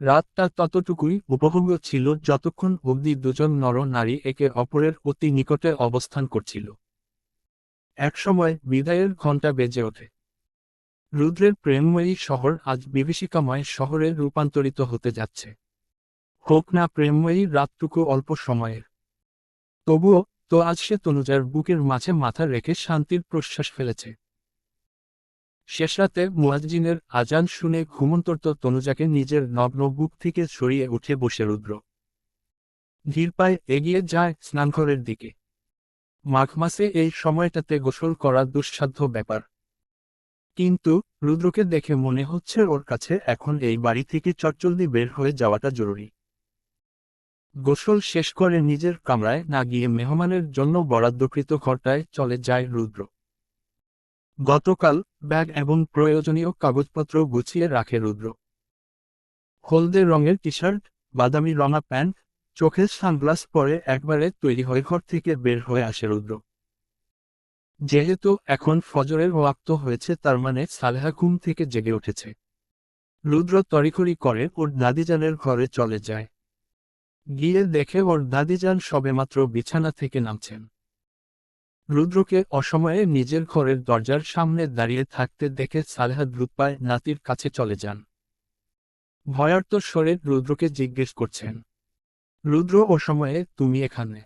রাতটা ততটুকুই উপভোগ্য ছিল যতক্ষণ অবধি দুজন নর নারী একে অপরের অতি নিকটে অবস্থান করছিল। একসময় বিদায়ের ঘণ্টা বেজে ওঠে। রুদ্রের প্রেমময়ী শহর আজ বিভীষিকাময় শহরে রূপান্তরিত হতে যাচ্ছে। হোক না প্রেমময়ী রাতটুকু অল্প সময়ের। তবুও তো আজ সে তনুজার বুকের মাঝে মাথা রেখে শান্তির প্রশ্বাস ফেলেছে। শেষরাতে মুয়াজ্জিনের আজান শুনে ঘুমন্তর্ত তনুজাকে নিজের নগ্ন বুক থেকে সরিয়ে উঠে বসে রুদ্র। ধীর পায়ে এগিয়ে যায় স্নানঘরের দিকে। মাঘ মাসে এই সময়টাতে গোসল করা দুঃসাধ্য ব্যাপার। কিন্তু রুদ্রকে দেখে মনে হচ্ছে ওর কাছে এখন এই বাড়ি থেকে চটচলদি বের হয়ে যাওয়াটা জরুরি। গোসল শেষ করে নিজের কামরায় না গিয়ে মেহমানের জন্য বরাদ্দকৃত ঘরটায় চলে যায় রুদ্র। গতকাল ব্যাগ এবং প্রয়োজনীয় কাগজপত্র গুছিয়ে রাখে রুদ্র। হলদে রঙের টি শার্ট বাদামি রঙা প্যান্ট, চোখের সানগ্লাস পরে একবারে তৈরি হয়ে ঘর থেকে বের হয়ে আসে রুদ্র। যেহেতু এখন ফজরের ওয়াক্ত হয়েছে, তার মানে সালেহা ঘুম থেকে জেগে উঠেছে। রুদ্র তড়িখড়ি করে ওর দাদিজানের ঘরে চলে যায়। গিয়ে দেখে ওর দাদিজান সবেমাত্র বিছানা থেকে নামছেন। রুদ্রকে অসময়ে নিজের ঘরের দরজার সামনে দাঁড়িয়ে থাকতে দেখে সালেহা দ্রুত পায় নাতির কাছে চলে যান। ভয়ার্ত স্বরে রুদ্রকে জিজ্ঞেস করছেন, রুদ্র, অসময়ে তুমি এখানে?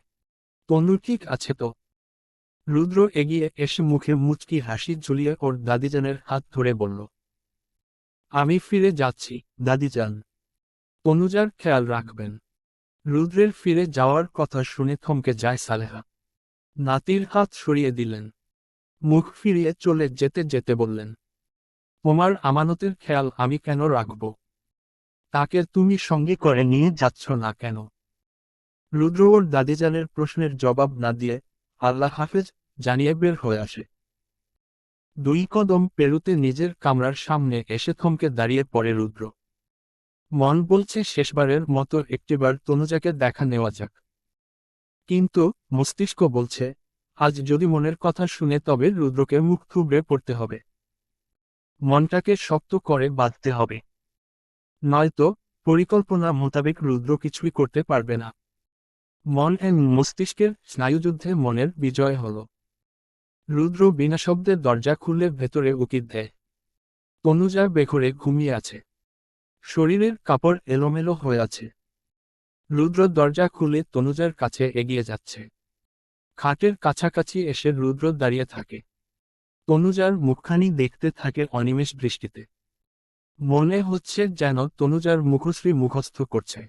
তনু ঠিক আছে তো? রুদ্র এগিয়ে এসে মুখে মুচকি হাসি ঝুলিয়ে ওর দাদিজানের হাত ধরে বলল, আমি ফিরে যাচ্ছি, দাদিজান। তনুজার খেয়াল রাখবেন। রুদ্রের ফিরে যাওয়ার কথা শুনে থমকে যায় সালেহা। নাতির হাত সরিয়ে দিলেন। মুখ ফিরিয়ে চলে যেতে যেতে বললেন, তোমার আমানতের খেয়াল আমি কেন রাখব? তাকে তুমি সঙ্গে করে নিয়ে যাচ্ছ না কেন? রুদ্র ওর দাদিজানের প্রশ্নের জবাব না দিয়ে আল্লাহ হাফেজ জানিয়ে বের হয়ে আসে। দুই কদম পেরুতে নিজের কামরার সামনে এসে থমকে দাঁড়িয়ে পড়ে রুদ্র। মন বলছে শেষবারের মতো একটিবার তনুজাকে দেখা নেওয়া যাক। কিন্তু মস্তিষ্ক বলছে, আজ যদি মনের কথা শুনে তবে রুদ্রকে মুখ থুবড়ে পড়তে হবে। মনটাকে শক্ত করে বাঁধতে হবে। নয়তো পরিকল্পনা মোতাবেক রুদ্র কিছুই করতে পারবে না। মন এন মস্তিষ্কের স্নায়ুযুদ্ধে মনের বিজয় হল। রুদ্র বিনা শব্দে দরজা খুলে ভেতরে উকিত দেয়। তনুজা বেঘরে ঘুমিয়ে আছে। শরীরের কাপড় এলোমেলো হয়ে আছে। রুদ্র দরজা খুলে তনুজার কাছে এগিয়ে যাচ্ছে। খাটের কাছাকাছি এসে রুদ্র দাঁড়িয়ে থাকে। তনুজার মুখখানি দেখতে থাকে অনিমেষ দৃষ্টিতে। মনে হচ্ছে যেন তনুজার মুখশ্রী মুখস্থ করছে।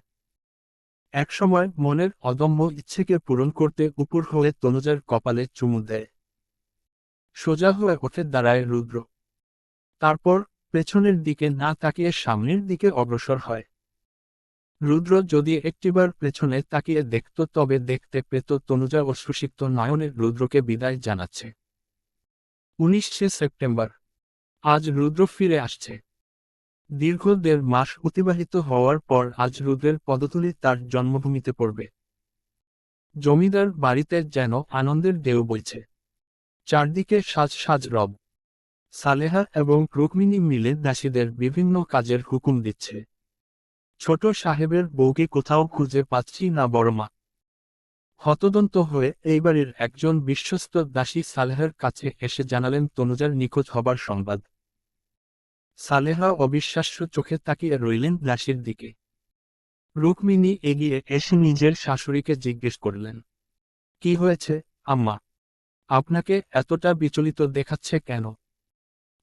একসময় মনের অদম্য ইচ্ছেকে পূরণ করতে উপর হয়ে তনুজার কপালে চুমু দেয়। সোজা হয়ে ওঠে দাঁড়ায় রুদ্র। তারপর পেছনের দিকে না তাকিয়ে সামনের দিকে অগ্রসর হয়। রুদ্র যদি একটিবার পেছনে তাকিয়ে দেখত, তবে দেখতে পেত তনুজা ও সুষিপ্ত নয়নের রুদ্রকে বিদায় জানাচ্ছে। উনিশে সেপ্টেম্বর। আজ রুদ্র ফিরে আসছে। দীর্ঘ দেড় মাস অতিবাহিত হওয়ার পর আজ রুদ্রের পদতুলি তার জন্মভূমিতে পড়বে। জমিদার বাড়িতে যেন আনন্দের ঢেউ বইছে। চারদিকে সাজ সাজ রব। সালেহা এবং রুক্মিণী মিলে দাসীদের বিভিন্ন কাজের হুকুম দিচ্ছে। ছোট সাহেবের বউকে কোথাও খুঁজে পাচ্ছি না বড়মা হতদন্ত হয়ে এই বাড়ির একজন বিশ্বস্ত দাসী সালেহার কাছে এসে জানালেন তনুজার নিখোঁজ হবার সংবাদ। সালেহা অবিশ্বাস্য চোখে তাকিয়ে রইলেন দাসীর দিকে। রুক্মিণী এগিয়ে এসে নিজের শাশুড়িকে জিজ্ঞেস করলেন, কি হয়েছে, আম্মা? আপনাকে এতটা বিচলিত দেখাচ্ছে কেন?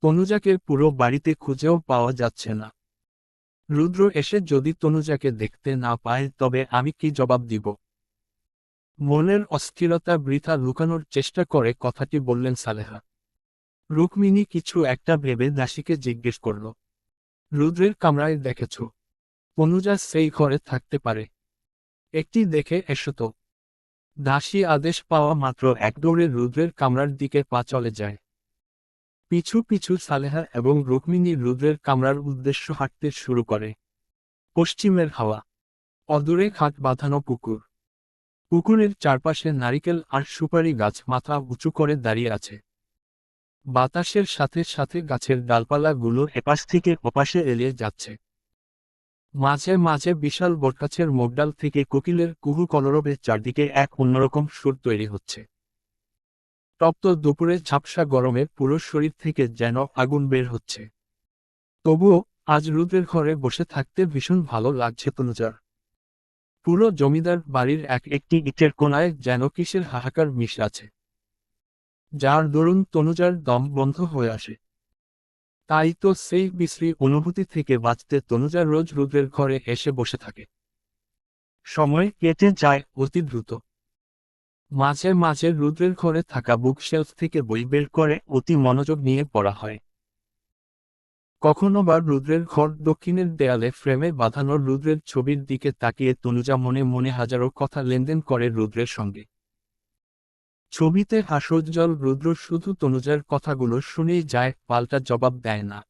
তনুজাকে পুরো বাড়িতে খুঁজেও পাওয়া যাচ্ছে না। রুদ্র এসে যদি তনুজাকে দেখতে না পায়, তবে আমি কি জবাব দিব? মনের অস্থিরতা বৃথা লুকানোর চেষ্টা করে কথাটি বললেন সালেহা। রুক্মিণী কিছু একটা ভেবে দাসীকে জিজ্ঞেস করল, রুদ্রের কামরায় দেখেছ? তনুজা সেই ঘরে থাকতে পারে। একটি দেখে এসো তো। দাসী আদেশ পাওয়া মাত্র এক রুদ্রের কামরার দিকে পা চলে যায়। পিছু পিছু সালেহা এবং রুক্মিণী রুদ্রের কামরার উদ্দেশ্য হাঁটতে শুরু করে। পশ্চিমের হাওয়া। অদূরে খাট বাঁধানো পুকুর। পুকুরের চারপাশে নারিকেল আর সুপারি গাছ মাথা উঁচু করে দাঁড়িয়ে আছে। বাতাসের সাথে সাথে গাছের ডালপালাগুলো এপাশ থেকে ওপাশে এলিয়ে যাচ্ছে। মাঝে মাঝে বিশাল বটগাছের মোগডাল থেকে কোকিলের কুহু কলরবে চারদিকে এক অন্যরকম সুর তৈরি হচ্ছে। তপ্ত দুপুরে ঝাপসা গরমে পুরো শরীর থেকে যেন আগুন বের হচ্ছে। তবুও আজ রুদ্রের ঘরে বসে থাকতে ভীষণ ভালো লাগছে তনুজার। পুরো জমিদার বাড়ির এক একটি ইটের কোনায় যেন কিসের হাহাকার মিশ আছে। যার দরুন তনুজার দম বন্ধ হয়ে আসে। তাই তো সেই বিশ্রী অনুভূতি থেকে বাঁচতে তনুজা রোজ রুদ্রের ঘরে এসে বসে থাকে। সময় কেটে যায় অতি দ্রুত। মাঝে মাঝে রুদ্রের ঘরে থাকা বুক শেলফ থেকে বই বের করে অতি মনোযোগ নিয়ে পড়া হয়। কখনো বা রুদ্রের ঘর দক্ষিণের দেয়ালে ফ্রেমে বাঁধানো রুদ্রের ছবির দিকে তাকিয়ে তনুজা মনে মনে হাজারো কথা লেনদেন করে রুদ্রের সঙ্গে। ছবিতে হাস্যোজ্জ্বল রুদ্র শুধু তনুজার কথাগুলো শুনেই যায়, পাল্টা জবাব দেয় না।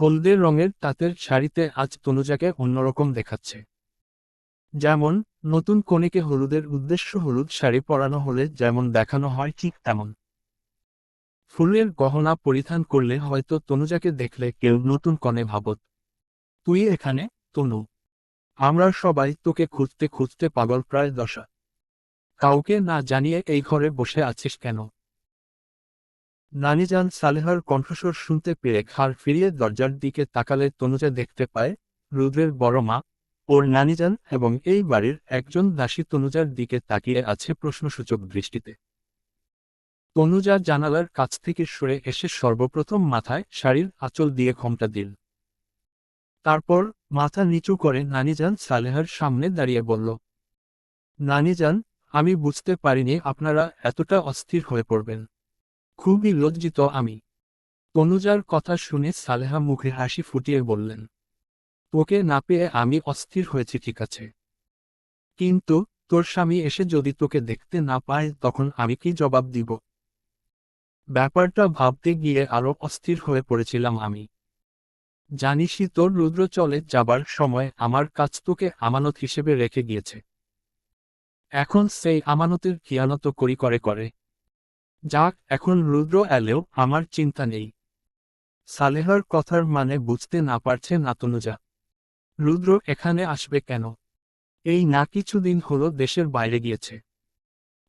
হলদে রঙের তাঁতের শাড়িতে আজ তনুজাকে অন্যরকম দেখাচ্ছে। যেমন নতুন কনেকে হলুদের উদ্দেশ্য হলুদ শাড়ি পরানো হলে যেমন দেখানো হয় ঠিক তেমন। ফুলের গহনা পরিধান করলে হয়তো তনুজাকে দেখলে কেউ নতুন কনে ভাবত। তুই এখানে, তনু। আমরা সবাই তোকে খুঁজতে খুঁজতে পাগল প্রায় দশা। কাউকে না জানিয়ে এই ঘরে বসে আছিস কেন? নানিজান সালেহার কণ্ঠস্বর শুনতে পেরে খাড় ফিরিয়ে দরজার দিকে তাকালে তনুজা দেখতে পায়, রুদ্রের বড় মা। ওর নানিজান এবং এই বাড়ির একজন দাসী তনুজার দিকে তাকিয়ে আছে প্রশ্নসূচক দৃষ্টিতে। তনুজা জানালার কাছ থেকে সরে এসে সর্বপ্রথম মাথায় শাড়ির আঁচল দিয়ে ঘমটা দিল। তারপর মাথা নিচু করে নানিজান সালেহার সামনে দাঁড়িয়ে বলল নানিজান আমি বুঝতে পারিনি আপনারা এতটা অস্থির হয়ে পড়বেন। খুবই লজ্জিত আমি। তনুজার কথা শুনে সালেহা মুখে হাসি ফুটিয়ে বললেন তোকে না পেয়ে আমি অস্থির হয়েছি, ঠিক আছে। কিন্তু তোর স্বামী এসে যদি তোকে দেখতে না পায়, তখন আমি কি জবাব দিব? ব্যাপারটা ভাবতে গিয়ে আরও অস্থির হয়ে পড়েছিলাম আমি। জানিসই তোর রুদ্র চলে যাবার সময় আমার কাছ তোকে আমানত হিসেবে রেখে গিয়েছে। এখন সেই আমানতের খিয়ানত করি করে করে। যাক, এখন রুদ্র এলেও আমার চিন্তা নেই। সালেহার কথার মানে বুঝতে না পারছে নাতনুজা রুদ্র, এখানে আসবে কেন? এই না, কিছুদিন হলো দেশের বাইরে গিয়েছে।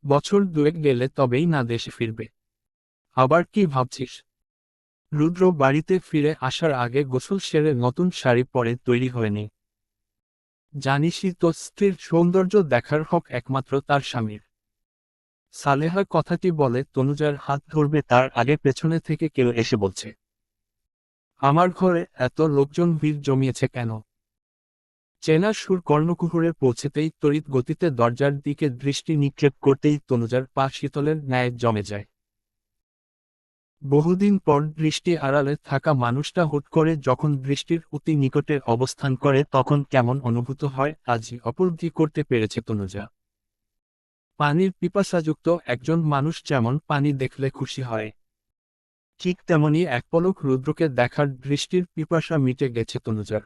বছর দুয়েক গেলে তবেই না দেশে ফিরবে। আবার কি ভাবছিস? রুদ্র বাড়িতে ফিরে আসার আগে গোসল সেরে নতুন শাড়ি পরে তৈরি হয়নি। জানিসই তো, স্ত্রীর সৌন্দর্য দেখার হক একমাত্র তার স্বামীর। সালেহা কথাটি বলে তনুজার হাত ধরবে, তার আগে পেছনে থেকে কেউ এসে বলছে, আমার ঘরে এত লোকজন ভিড় জমিয়েছে কেন? চেনা সুর কর্ণকুহুরে পৌঁছেতেই তড়িৎ গতিতে দরজার দিকে দৃষ্টি নিক্ষেপ করতেই তনুজার পা শীতলের ন্যায় জমে যায়। বহুদিন পর দৃষ্টি আড়ালে থাকা মানুষটা হুট করে যখন দৃষ্টির অতি নিকটে অবস্থান করে তখন কেমন অনুভূত হয় আজই অপলব্ধি করতে পেরেছে তনুজা। পানির পিপাসাযুক্ত একজন মানুষ যেমন পানি দেখলে খুশি হয়, ঠিক তেমনি এক পলক রুদ্রকে দেখার দৃষ্টির পিপাসা মিটে গেছে তনুজার।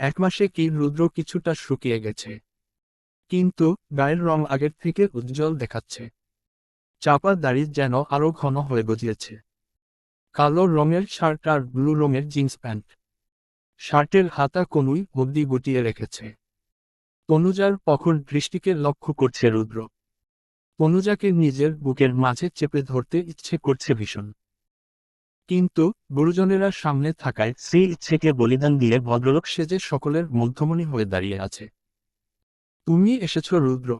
এক মাসে কি রুদ্র কিছুটা শুকিয়ে গেছে। কিন্তু গায়ের রং আগের থেকে উজ্জ্বল দেখাচ্ছে। চাপা দাড়ি যেন আরও ঘন হয়ে গজিয়েছে। কালো রঙের শার্ট আর ব্লু রঙের জিন্স প্যান্ট। শার্টের হাতা কনুই অব্দি গুটিয়ে রেখেছে। তনুজার পখন দৃষ্টিকে লক্ষ্য করছে রুদ্র। তনুজাকে নিজের বুকের মাঝে চেপে ধরতে ইচ্ছে করছে ভীষণ। কিন্তু গুরুজনেরা সামনে থাকায় সেই ইচ্ছেকে বলিদান দিয়ে ভদ্রলোক সেজে সকলের মধ্যমণি হয়ে দাঁড়িয়ে আছে। তুমি এসেছ, রুদ্র।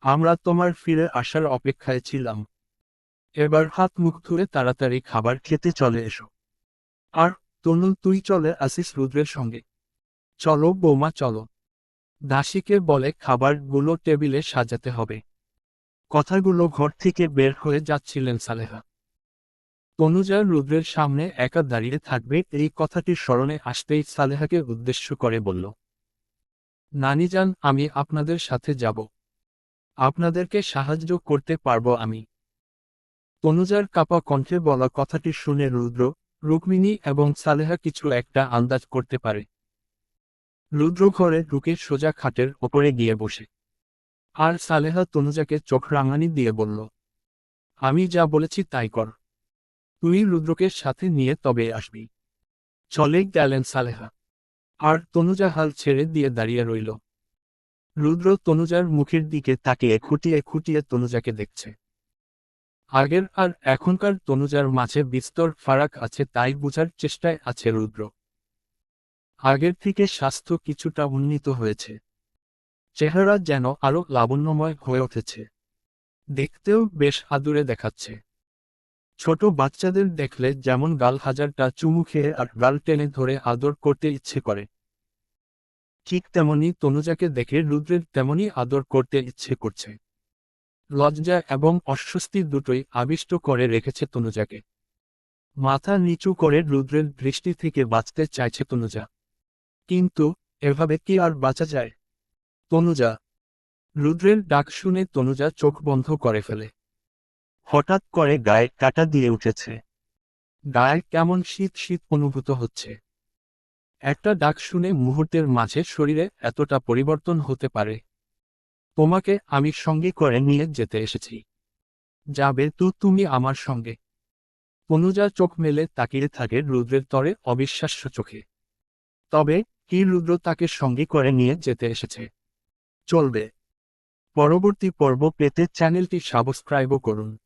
আমরা তোমার ফিরে আসার অপেক্ষায় ছিলাম। এবার হাত মুখ ধুয়ে তাড়াতাড়ি খাবার খেতে চলে এসো। আর তনু তুই চলে আসিস রুদ্রের সঙ্গে। চলো, বৌমা, চলো। দাসীকে বলে খাবারগুলো টেবিলে সাজাতে হবে। কথাগুলো ঘর থেকে বের হয়ে যাচ্ছিলেন সালেহা। তনুজা রুদ্রের সামনে একা দাঁড়িয়ে থাকবে, এই কথাটির স্মরণে আসতেই সালেহাকে উদ্দেশ্য করে বলল নানিজান আমি আপনাদের সাথে যাব। আপনাদেরকে সাহায্য করতে পারব আমি তনুজার কাপা কণ্ঠে বলা কথাটি শুনে রুদ্র, রুক্মিণী এবং সালেহা কিছু একটা আন্দাজ করতে পারে। রুদ্র ঘরে ঢুকে সোজা খাটের ওপরে গিয়ে বসে। আর সালেহা তনুজাকে চোখ রাঙানি দিয়ে বলল, আমি যা বলেছি তাই কর। তুই রুদ্রকে সাথে নিয়ে তবে আসবি। চলে গেলেন সালেহা। আর তনুজা হাল ছেড়ে দিয়ে দাঁড়িয়ে রইল। রুদ্র তনুজার মুখের দিকে তাকিয়ে খুঁটিয়ে খুঁটিয়ে তনুজাকে দেখছে। আগের আর এখনকার তনুজার মাঝে বিস্তর ফারাক আছে তাই বোঝার চেষ্টায় আছে রুদ্র। আগের থেকে স্বাস্থ্য কিছুটা উন্নীত হয়েছে। চেহারা যেন আরও লাবণ্যময় হয়ে উঠেছে। দেখতেও বেশ আদুরে দেখাচ্ছে। ছোট বাচ্চাদের দেখলে যেমন গাল হাজারটা চুমু খেয়ে আর গাল টেনে ধরে আদর করতে ইচ্ছে করে। ঠিক তেমনি তনুজাকে দেখে রুদ্রের তেমনি আদর করতে ইচ্ছে করছে। লজ্জা এবং অস্বস্তি দুটোই আবিষ্ট করে রেখেছে তনুজাকে। মাথা নিচু করে রুদ্রের দৃষ্টি থেকে বাঁচতে চাইছে তনুজা। কিন্তু এভাবে কি আর বাঁচা যায়? তনুজা। রুদ্রের ডাক শুনে তনুজা চোখ বন্ধ করে ফেলে। হঠাৎ করে গায়ে কাটা দিয়ে উঠেছে। গায়ে কেমন শীত শীত অনুভূত হচ্ছে। একটা ডাক শুনে মুহূর্তের মাঝে শরীরে এতটা পরিবর্তন হতে পারে। তোমাকে আমি সঙ্গে করে নিয়ে যেতে এসেছি। যাবে তো তুমি আমার সঙ্গে। তনুজা চোখ মেলে তাকিয়ে থাকে রুদ্রের তরে অবিশ্বাস্য চোখে। তবে কি রুদ্র তাকে সঙ্গে করে নিয়ে যেতে এসেছে? চলবে। পরবর্তী পর্ব পেতে চ্যানেলটি সাবস্ক্রাইবও করুন।